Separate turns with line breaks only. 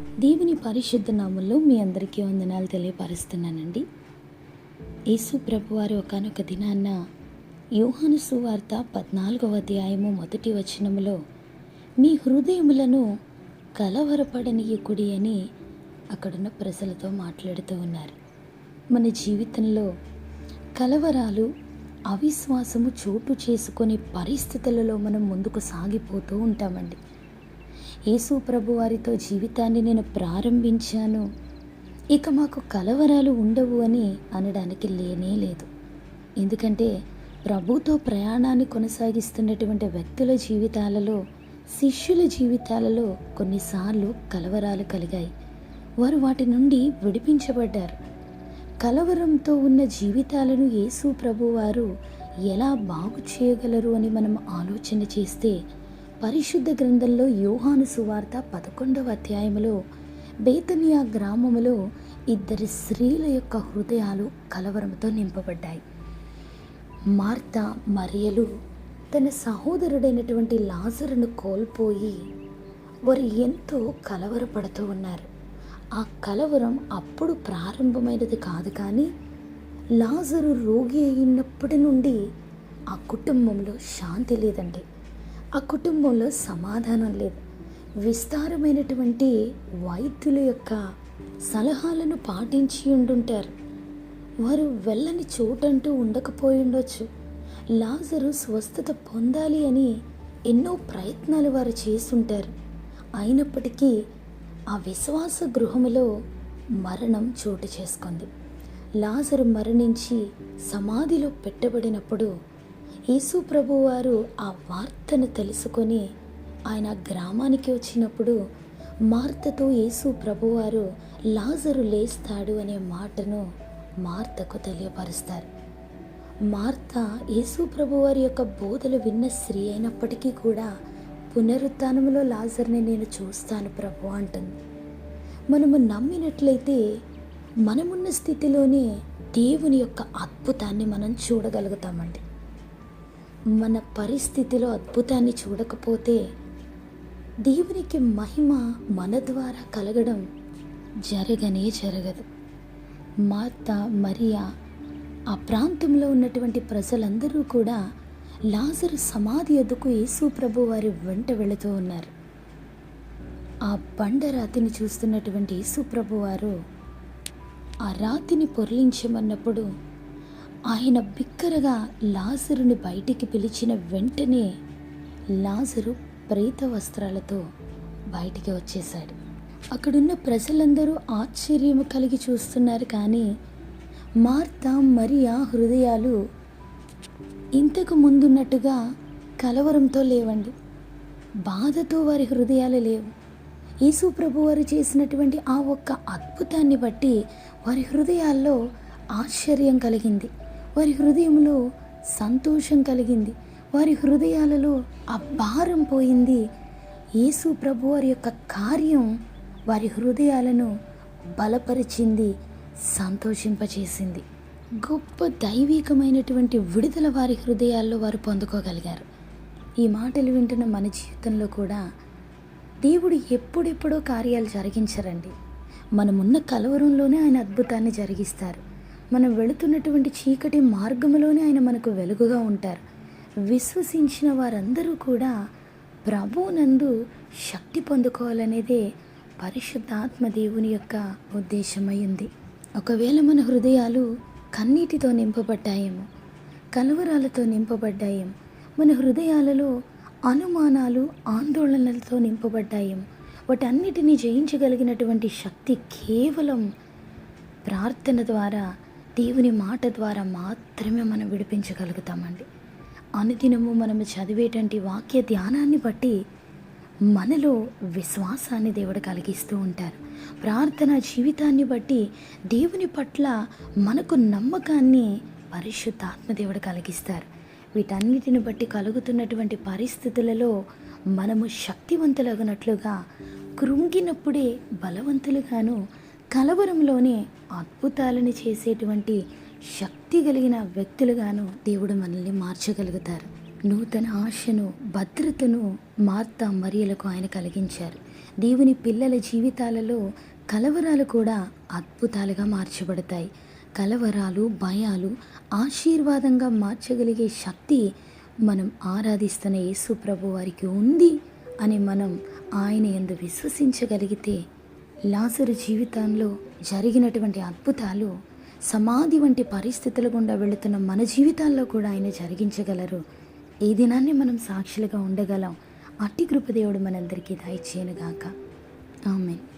దేవుని పరిశుద్ధ నామంలో మీ అందరికీ వందనాలు తెలియపరుస్తున్నానండి. యేసు ప్రభు వారు ఒకనొక దినాన్న యోహాను సువార్త పద్నాలుగవ అధ్యాయము మొదటి వచనములో మీ హృదయములను కలవరపడనీయకుడి అని అక్కడున్న ప్రజలతో మాట్లాడుతూ ఉన్నారు. మన జీవితంలో కలవరాలు అవిశ్వాసము చోటు చేసుకునే పరిస్థితులలో మనం ముందుకు సాగిపోతూ ఉంటామండి. యేసు ప్రభు వారితో జీవితాన్ని నేను ప్రారంభించాను. ఇక మాకు కలవరాలు ఉండవు అని అనడానికి లేనే లేదు. ఎందుకంటే ప్రభుతో ప్రయాణాన్ని కొనసాగిస్తున్నటువంటి వ్యక్తుల జీవితాలలో శిష్యుల జీవితాలలో కొన్నిసార్లు కలవరాలు కలిగాయి. వారు వాటి నుండి విడిపించబడ్డారు. కలవరంతో ఉన్న జీవితాలను యేసు ప్రభువారు ఎలా బాగు చేయగలరు అని మనం ఆలోచన చేస్తే పరిశుద్ధ గ్రంథంలో యోహాను సువార్త పదకొండవ అధ్యాయంలో బేతనియా గ్రామములో ఇద్దరి స్త్రీల యొక్క హృదయాలు కలవరంతో నింపబడ్డాయి. మార్త మరియలు తన సహోదరుడైనటువంటి లాజరును కోల్పోయి వారు ఎంతో కలవరపడుతూ ఉన్నారు. ఆ కలవరం అప్పుడు ప్రారంభమైనది కాదు కానీ లాజరు రోగి అయినప్పటి నుండి ఆ కుటుంబంలో శాంతి లేదండి. ఆ కుటుంబంలో సమాధానం లేదు. విస్తారమైనటువంటి వైద్యుల యొక్క సలహాలను పాటించి ఉండుంటారు. వారు వెళ్ళని చోటంటూ ఉండకపోయి ఉండొచ్చు. లాజరు స్వస్థత పొందాలి అని ఎన్నో ప్రయత్నాలు వారు చేస్తుంటారు. అయినప్పటికీ ఆ విశ్వాస గృహములో మరణం చోటు చేసుకుంది. లాజరు మరణించి సమాధిలో పెట్టబడినప్పుడు యేసు ప్రభువారు ఆ వార్తను తెలుసుకొని ఆయన గ్రామానికి వచ్చినప్పుడు మార్తతో యేసు ప్రభువారు లాజరు లేస్తాడు అనే మాటను మార్తకు తెలియపరుస్తారు. మార్త యేసు ప్రభువారి యొక్క బోధలు విన్న స్త్రీ అయినప్పటికీ కూడా పునరుత్థానంలో లాజర్ని నేను చూస్తాను ప్రభు అంటుంది. మనము నమ్మినట్లయితే మనమున్న స్థితిలోనే దేవుని యొక్క అద్భుతాన్ని మనం చూడగలుగుతామండి. మన పరిస్థితిలో అద్భుతాన్ని చూడకపోతే దేవునికి మహిమ మన ద్వారా కలగడం జరగనే జరగదు. మార్త మరియా ఆ ప్రాంతంలో ఉన్నటువంటి ప్రజలందరూ కూడా లాజరు సమాధి ఎద్దుకు యేసు ప్రభు వారి వెంట వెళుతూ ఉన్నారు. ఆ బండ రాతిని చూస్తున్నటువంటి యేసు ప్రభు వారు ఆ రాతిని పొరలించమన్నప్పుడు ఆయన బిక్కరగా లాజరుని బయటికి పిలిచిన వెంటనే లాజరు ప్రేత వస్త్రాలతో బయటికి వచ్చేశాడు. అక్కడున్న ప్రజలందరూ ఆశ్చర్యం కలిగి చూస్తున్నారు కానీ మార్త మరియా హృదయాలు ఇంతకు ముందున్నట్టుగా కలవరంతో లేవండి. బాధతో వారి హృదయాలు లేవు. యేసు ప్రభు వారు చేసినటువంటి ఆ ఒక్క అద్భుతాన్ని బట్టి వారి హృదయాల్లో ఆశ్చర్యం కలిగింది. వారి హృదయంలో సంతోషం కలిగింది. వారి హృదయాలలో ఆ భారం పోయింది. యేసు ప్రభు వారి యొక్క కార్యం వారి హృదయాలను బలపరిచింది సంతోషింపచేసింది. గొప్ప దైవికమైనటువంటి విడుదల వారి హృదయాల్లో వారు పొందుకోగలిగారు. ఈ మాటలు వింటున్న మన జీవితంలో కూడా దేవుడు ఎప్పుడెప్పుడో కార్యాలు జరిగించరండి. మనమున్న కలవరంలోనే ఆయన అద్భుతాన్ని జరిగిస్తారు. మనం వెళుతున్నటువంటి చీకటి మార్గంలోనే ఆయన మనకు వెలుగుగా ఉంటారు. విశ్వసించిన వారందరూ కూడా ప్రభువునందు శక్తి పొందుకోవాలనేదే పరిశుద్ధాత్మ దేవుని యొక్క ఉద్దేశమై ఉంది. ఒకవేళ మన హృదయాలు కన్నీటితో నింపబడ్డాయేమో కలవరాలతో నింపబడ్డాయేమో మన హృదయాలలో అనుమానాలు ఆందోళనలతో నింపబడ్డాయేమో వాటన్నిటినీ జయించగలిగినటువంటి శక్తి కేవలం ప్రార్థన ద్వారా దేవుని మాట ద్వారా మాత్రమే మనం విడిపించగలుగుతామండి. అనుదినము మనము చదివేటువంటి వాక్య ధ్యానాన్ని బట్టి మనలో విశ్వాసాన్ని దేవుడు కలిగిస్తూ ఉంటారు. ప్రార్థన జీవితాన్ని బట్టి దేవుని పట్ల మనకు నమ్మకాన్ని పరిశుద్ధాత్మ దేవుడు కలిగిస్తారు. వీటన్నిటిని బట్టి కలుగుతున్నటువంటి పరిస్థితులలో మనము శక్తివంతులగినట్లుగా కృంగినప్పుడే బలవంతులుగాను కలవరంలోనే అద్భుతాలను చేసేటువంటి శక్తి కలిగిన వ్యక్తులుగాను దేవుడు మనల్ని మార్చగలుగుతారు. నూతన ఆశను భద్రతను మార్త మరియలకు ఆయన కలిగించారు. దేవుని పిల్లల జీవితాలలో కలవరాలు కూడా అద్భుతాలుగా మార్చబడతాయి. కలవరాలు భయాలు ఆశీర్వాదంగా మార్చగలిగే శక్తి మనం ఆరాధిస్తున్న యేసు ప్రభు వారికి ఉంది అని మనం ఆయన ఎందు విశ్వసించగలిగితే లాజరు జీవితంలో జరిగినటువంటి అద్భుతాలు సమాధి వంటి పరిస్థితుల గుండా వెళుతున్న మన జీవితాల్లో కూడా ఆయన జరిగించగలరు. ఈ దినాన్ని మనం సాక్షులుగా ఉండగలం. అట్టి కృపదేవుడు మనందరికీ దయచేయనుగాక. ఆమెన్.